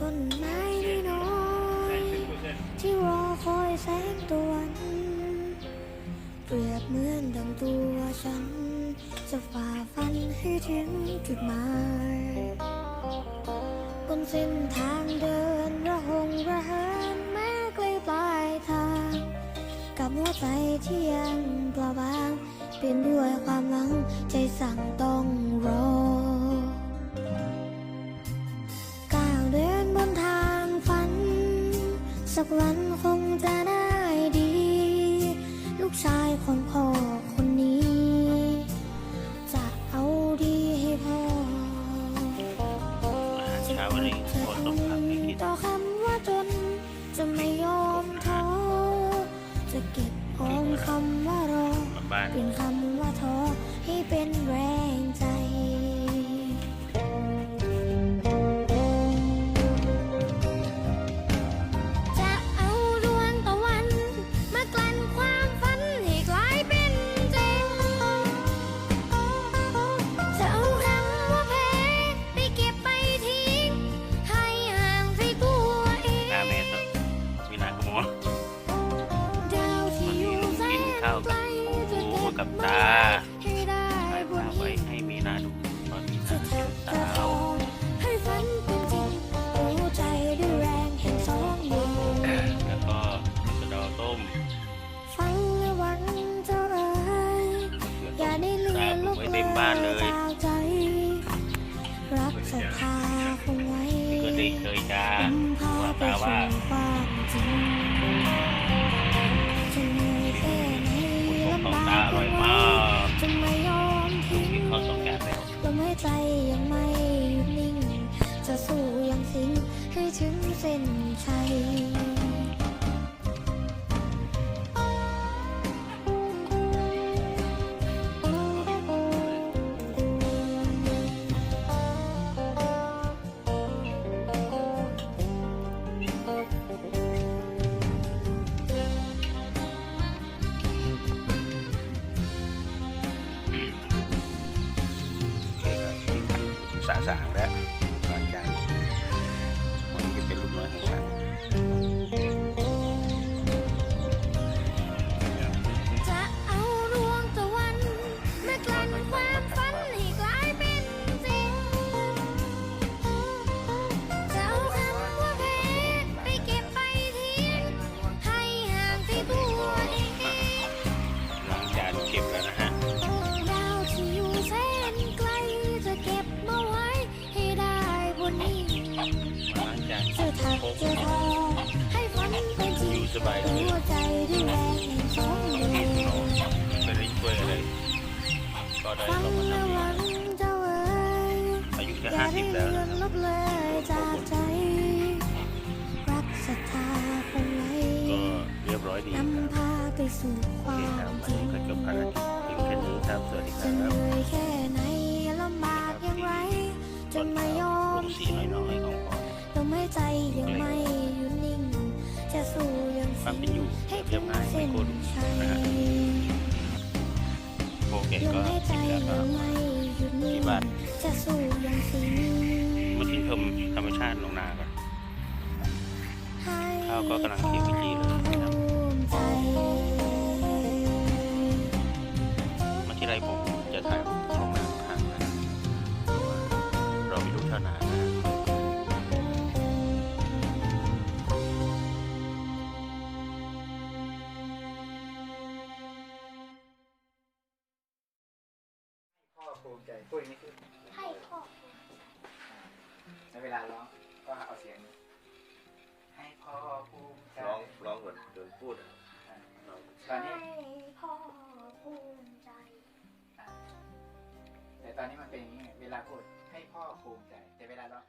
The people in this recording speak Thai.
ต้นไม้น้อยที่รอคอยแสงตะวัน เปรียบเหมือนดังตัวฉัน จะฝ่าฟันให้ถึงจุดหมายบนเส้นทางเดินระหงระเหินแม้ใกล้ปลายทาง กับหัวใจที่ยังเปล่าบาง เปลี่ยนด้วยความหวังใจสั่งต้องรอ สักวันคงจะได้ดี ลูกชายของพ่อคนนี้ จะเอาดีให้พ่ออาหารเช้าวันนี้โคตรต้มผักให้กิน ต่อคำว่าจน จะไม่ยอมท้อจะเก็บออมคำว่ารอมาบ้าน เปลี่ยนคำ บ้านเลยจากใจรักศรัทธาคงไว้ก็ได้เคยจ้านำพาว่าไปตาว่า สาสางแล้ว บายดีหัวใจด้วยแรงแห่งสองมืเห็นอเราไม่ได้ช่วยอะไรก็ได้ฟังเรามาทำหวังเจ้าเอ๋ยอายุแค่ห้าสิบแล้วนะลบเลยจากใจรักศรัทธาคงไว้ก็เรียบร้อยดีครับโอเคครับวันนี้ก็จบภารกิจเพียงแค่นี้ครับ สวัสดีครับ โอเคลมก็หายใจคิดแล้วก็ยังไม่หยุดนิ่งที่บ้านจะสู้ยังสิงมาชื่นชมธรรมชาติลงนาก่อนข้าวก็กำลังเขียว ภูมิใจปุ้ยนี่คือให้พ่อในเวลาร้องก็เอาเสียงนี้ให้พ่อภูมิใจร้องร้องก่อนเดินพูดอะร้องตอนนี้ให้พ่อภูมิใจอ่าแต่ตอนนี้มันเป็นอย่างนี้ไงเวลาพูดให้พ่อภูมิใจ แต่เวลาร้อง